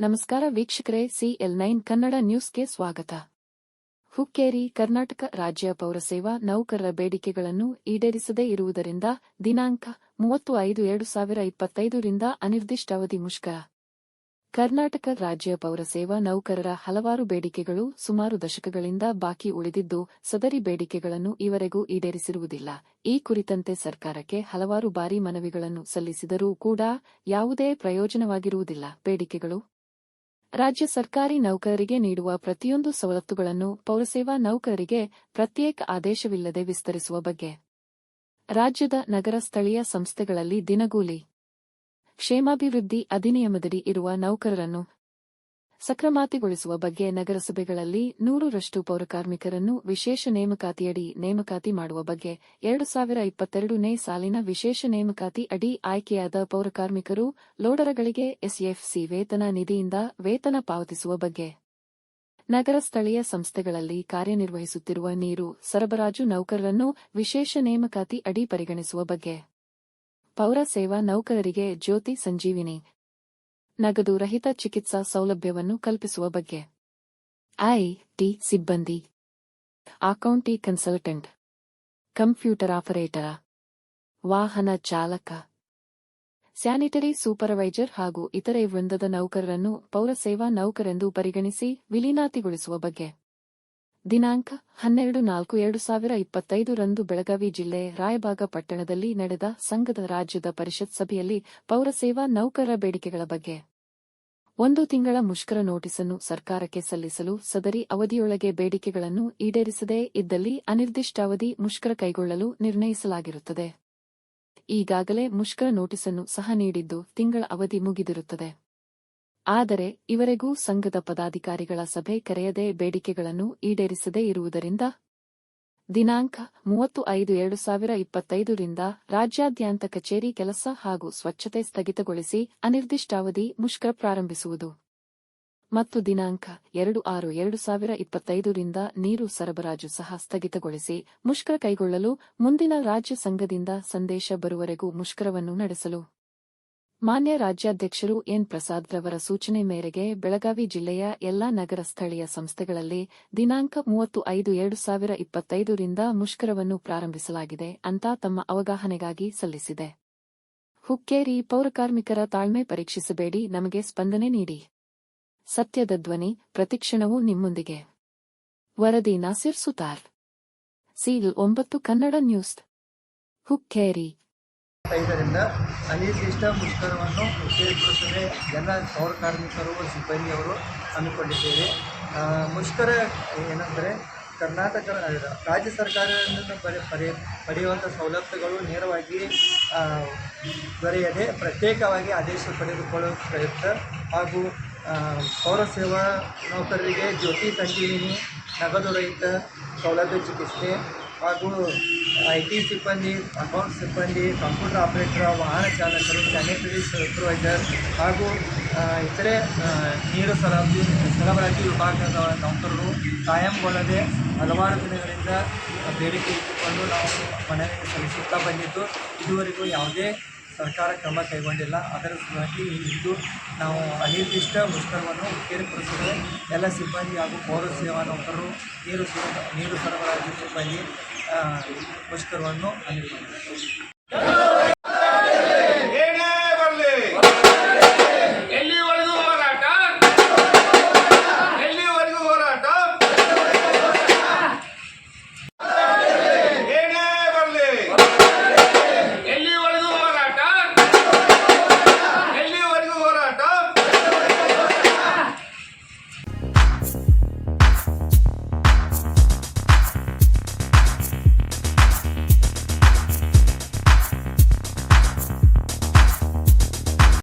ನಮಸ್ಕಾರ ವೀಕ್ಷಕರೇ CL nine Kannada ನ್ಯೂಸ್ಗೆ ಸ್ವಾಗತ. ಹುಕ್ಕೇರಿ, ಕರ್ನಾಟಕ ರಾಜ್ಯ ಪೌರಸೇವಾ ನೌಕರರ ಬೇಡಿಕೆಗಳನ್ನು ಈಡೇರಿಸದೇ ಇರುವುದರಿಂದ ದಿನಾಂಕ ಮೂವತ್ತು ಐದು ಎರಡು ಸಾವಿರ ಇಪ್ಪತ್ತೈದರಿಂದ ಅನಿರ್ದಿಷ್ಟಾವಧಿ ಮುಷ್ಕರ. ಕರ್ನಾಟಕ ರಾಜ್ಯ ಪೌರಸೇವಾ ನೌಕರರ ಹಲವಾರು ಬೇಡಿಕೆಗಳು ಸುಮಾರು ದಶಕಗಳಿಂದ ಬಾಕಿ ಉಳಿದಿದ್ದು, ಸದರಿ ಬೇಡಿಕೆಗಳನ್ನು ಈವರೆಗೂ ಈಡೇರಿಸಿರುವುದಿಲ್ಲ. ಈ ಕುರಿತಂತೆ ಸರ್ಕಾರಕ್ಕೆ ಹಲವಾರು ಬಾರಿ ಮನವಿಗಳನ್ನು ಸಲ್ಲಿಸಿದರೂ ಕೂಡ ಯಾವುದೇ ಪ್ರಯೋಜನವಾಗಿರುವುದಿಲ್ಲ. ಬೇಡಿಕೆಗಳು? ರಾಜ್ಯ ಸರ್ಕಾರಿ ನೌಕರರಿಗೆ ನೀಡುವ ಪ್ರತಿಯೊಂದು ಸವಲತ್ತುಗಳನ್ನು ಪೌರಸೇವಾ ನೌಕರರಿಗೆ ಪ್ರತ್ಯೇಕ ಆದೇಶವಿಲ್ಲದೆ ವಿಸ್ತರಿಸುವ ಬಗ್ಗೆ. ರಾಜ್ಯದ ನಗರ ಸ್ಥಳೀಯ ಸಂಸ್ಥೆಗಳಲ್ಲಿ ದಿನಗೂಲಿ. ಕ್ಷೇಮಾಭಿವೃದ್ಧಿ ಅಧಿನಿಯಮದಡಿ ಇರುವ ನೌಕರರನ್ನು ಸಕ್ರಮಾತಿಗೊಳಿಸುವ ಬಗ್ಗೆ ನಗರಸಭೆಗಳಲ್ಲಿ ನೂರರಷ್ಟು ಪೌರಕಾರ್ಮಿಕರನ್ನು ವಿಶೇಷ ನೇಮಕಾತಿಯಡಿ ನೇಮಕಾತಿ ಮಾಡುವ ಬಗ್ಗೆ ಎರಡು ಸಾವಿರ ಇಪ್ಪತ್ತೆರಡನೇ ಸಾಲಿನ ವಿಶೇಷ ನೇಮಕಾತಿ ಅಡಿ ಆಯ್ಕೆಯಾದ ಪೌರಕಾರ್ಮಿಕರು ಲೋಡರಗಳಿಗೆ ಎಸ್ಎಫ್ಸಿ ವೇತನ ನಿಧಿಯಿಂದ ವೇತನ ಪಾವತಿಸುವ ಬಗ್ಗೆ. ನಗರ ಸ್ಥಳೀಯ ಸಂಸ್ಥೆಗಳಲ್ಲಿ ಕಾರ್ಯನಿರ್ವಹಿಸುತ್ತಿರುವ ನೀರು ಸರಬರಾಜು ನೌಕರರನ್ನು ವಿಶೇಷ ನೇಮಕಾತಿ ಅಡಿ ಪರಿಗಣಿಸುವ ಬಗ್ಗೆ. ಪೌರ ಸೇವಾ ನೌಕರರಿಗೆ ಜ್ಯೋತಿ ಸಂಜೀವಿನಿ. ನಗದು ರಹಿತ ಚಿಕಿತ್ಸಾ ಸೌಲಭ್ಯವನ್ನು ಕಲ್ಪಿಸುವ ಬಗ್ಗೆ. ಐ ಟಿ ಸಿಬ್ಬಂದಿ. Account consultant. Computer operator. ವಾಹನ ಚಾಲಕ. ಸ್ಯಾನಿಟರಿ ಸೂಪರ್ವೈಸರ್ ಹಾಗೂ ಇತರೆ ವೃಂದದ ನೌಕರರನ್ನು ಪೌರಸೇವಾ ನೌಕರೆಂದು ಪರಿಗಣಿಸಿ ವಿಲೀನಾತಿಗೊಳಿಸುವ ಬಗ್ಗೆ. ದಿನಾಂಕ ಹನ್ನೆರಡು ನಾಲ್ಕು ಎರಡು ಸಾವಿರ ಇಪ್ಪತ್ತೈದರಂದು ಬೆಳಗಾವಿ ಜಿಲ್ಲೆ ರಾಯಭಾಗ ಪಟ್ಟಣದಲ್ಲಿ ನಡೆದ ಸಂಘದ ರಾಜ್ಯದ ಪರಿಷತ್ ಸಭೆಯಲ್ಲಿ ಪೌರಸೇವಾ ನೌಕರರ ಬೇಡಿಕೆಗಳ ಬಗ್ಗೆ. ಒಂದು ತಿಂಗಳ ಮುಷ್ಕರ ನೋಟಿಸನ್ನು ಸರ್ಕಾರಕ್ಕೆ ಸಲ್ಲಿಸಲು ಸದರಿ ಅವಧಿಯೊಳಗೆ ಬೇಡಿಕೆಗಳನ್ನು ಈಡೇರಿಸದೇ ಇದ್ದಲ್ಲಿ ಅನಿರ್ದಿಷ್ಟಾವಧಿ ಮುಷ್ಕರ ಕೈಗೊಳ್ಳಲು ನಿರ್ಣಯಿಸಲಾಗಿರುತ್ತದೆ. ಈಗಾಗಲೇ ಮುಷ್ಕರ ನೋಟಿಸನ್ನು ಸಹ ನೀಡಿದ್ದು ತಿಂಗಳ ಅವಧಿ ಮುಗಿದಿರುತ್ತದೆ. ಆದರೆ ಇವರೆಗೂ ಸಂಘದ ಪದಾಧಿಕಾರಿಗಳ ಸಭೆ ಕರೆಯದೆ ಬೇಡಿಕೆಗಳನ್ನು ಈಡೇರಿಸದೇ ಇರುವುದರಿಂದ ದಿನಾಂಕ ಮೂವತ್ತು ಐದು ಎರಡು ಸಾವಿರ ಇಪ್ಪತ್ತೈದರಿಂದ ರಾಜ್ಯಾದ್ಯಂತ ಕಚೇರಿ ಕೆಲಸ ಹಾಗೂ ಸ್ವಚ್ಛತೆ ಸ್ಥಗಿತಗೊಳಿಸಿ ಅನಿರ್ದಿಷ್ಟಾವಧಿ ಮುಷ್ಕರ ಪ್ರಾರಂಭಿಸುವುದು. ಮತ್ತು ದಿನಾಂಕ ಎರಡು ಆರು ಎರಡು ಸಾವಿರ ಇಪ್ಪತ್ತೈದರಿಂದ ನೀರು ಸರಬರಾಜು ಸಹ ಸ್ಥಗಿತಗೊಳಿಸಿ ಮುಷ್ಕರ ಕೈಗೊಳ್ಳಲು ಮುಂದಿನ ರಾಜ್ಯ ಸಂಘದಿಂದ ಸಂದೇಶ ಬರುವರೆಗೂ ಮುಷ್ಕರವನ್ನು ನಡೆಸಲು. ಮಾನ್ಯ ರಾಜ್ಯಾಧ್ಯಕ್ಷರು ಎನ್. ಪ್ರಸಾದ್ ರವರ ಸೂಚನೆ ಮೇರೆಗೆ ಬೆಳಗಾವಿ ಜಿಲ್ಲೆಯ ಎಲ್ಲಾ ನಗರ ಸ್ಥಳೀಯ ಸಂಸ್ಥೆಗಳಲ್ಲಿ ದಿನಾಂಕ ಮೂವತ್ತು ಐದು ಎರಡು ಸಾವಿರ ಇಪ್ಪತ್ತೈದರಿಂದ ಮುಷ್ಕರವನ್ನು ಪ್ರಾರಂಭಿಸಲಾಗಿದೆ ಅಂತ ತಮ್ಮ ಅವಗಾಹನೆಗಾಗಿ ಸಲ್ಲಿಸಿದೆ. ಹುಕ್ಕೇರಿ ಪೌರಕಾರ್ಮಿಕರ ತಾಳ್ಮೆ ಪರೀಕ್ಷಿಸಬೇಡಿ, ನಮಗೆ ಸ್ಪಂದನೆ ನೀಡಿ. ಸತ್ಯದ ಧ್ವನಿ, ಪ್ರತಿಕ್ಷಣವೂ ನಿಮ್ಮೊಂದಿಗೆ. ವರದಿ ನಾಸಿರ್ ಸುತಾರ್. ಸೀಲ್ ಒಂಬತ್ತು ಕನ್ನಡ ನ್ಯೂಸ್. ಹುಕ್ಕೇರಿ. ಐದರಿಂದ ಅನಿರ್ದಿಷ್ಟ ಮುಷ್ಕರವನ್ನು ಉತ್ತೇಜಿಸುತ್ತದೆ ಎಲ್ಲ ಪೌರ ಕಾರ್ಮಿಕರು, ಸಿಬ್ಬಂದಿಯವರು ಹಮ್ಮಿಕೊಂಡಿದ್ದೇವೆ ಮುಷ್ಕರ ಏನಂದರೆ ಕರ್ನಾಟಕ, ರಾಜ್ಯ ಸರ್ಕಾರದಿಂದ ಪಡೆ ಪಡೆ ಪಡೆಯುವಂಥ ಸವಲತ್ತುಗಳು ನೇರವಾಗಿ ದೊರೆಯದೆ ಪ್ರತ್ಯೇಕವಾಗಿ ಆದೇಶ ಪಡೆದುಕೊಳ್ಳುವ ಪ್ರಯುಕ್ತ ಹಾಗೂ ಪೌರ ಸೇವಾ ನೌಕರರಿಗೆ ಜ್ಯೋತಿ ಸಂಜೀವಿನಿ ನಗದು ರಹಿತ ಸೌಲಭ್ಯ ಚಿಕಿತ್ಸೆ ಹಾಗೂ ಐ ಟಿ ಸಿಬ್ಬಂದಿ, ಅಕೌಂಟ್ ಸಿಬ್ಬಂದಿ, ಕಂಪ್ಯೂಟರ್ ಆಪರೇಟರ್, ವಾಹನ ಚಾಲಕರು ಸ್ಯಾನಿಟರಿ ಸೂಪರ್ವೈಸರ್ ಹಾಗೂ ಇತರೆ ನೀರು ಸರಬರಾಜು ಸರಬರಾಜು ವಿಭಾಗದ ನೌಕರರು ಕಾಯಂಗೊಳ್ಳದೆ ಹಲವಾರು ದಿನಗಳಿಂದ ಬೇಡಿಕೆ ಇಟ್ಟುಕೊಂಡು ನಾವು ಮನವಿ ಸಲ್ಲಿಸುತ್ತಾ ಬಂದಿದ್ದು, ಇದುವರೆಗೂ ಯಾವುದೇ ಸರ್ಕಾರ ಕ್ರಮ ಕೈಗೊಂಡಿಲ್ಲ. ಅದರ ಸಲುವಾಗಿ ಇಂದು ನಾವು ಅನಿರ್ದಿಷ್ಟ ಮುಷ್ಕರವನ್ನು ಉತ್ತೇಜಪಡಿಸಿದರೆ ಎಲ್ಲ ಸಿಬ್ಬಂದಿ ಹಾಗೂ ಪೌರ ಸೇವಾ ನೌಕರರು ನೀರು ನೀರು ಸರಬರಾಜು ಸಿಬ್ಬಂದಿ ಮುಷ್ಕರವನ್ನು ಹಮ್ಮಿಕೊಂಡಿದ್ದೇವೆ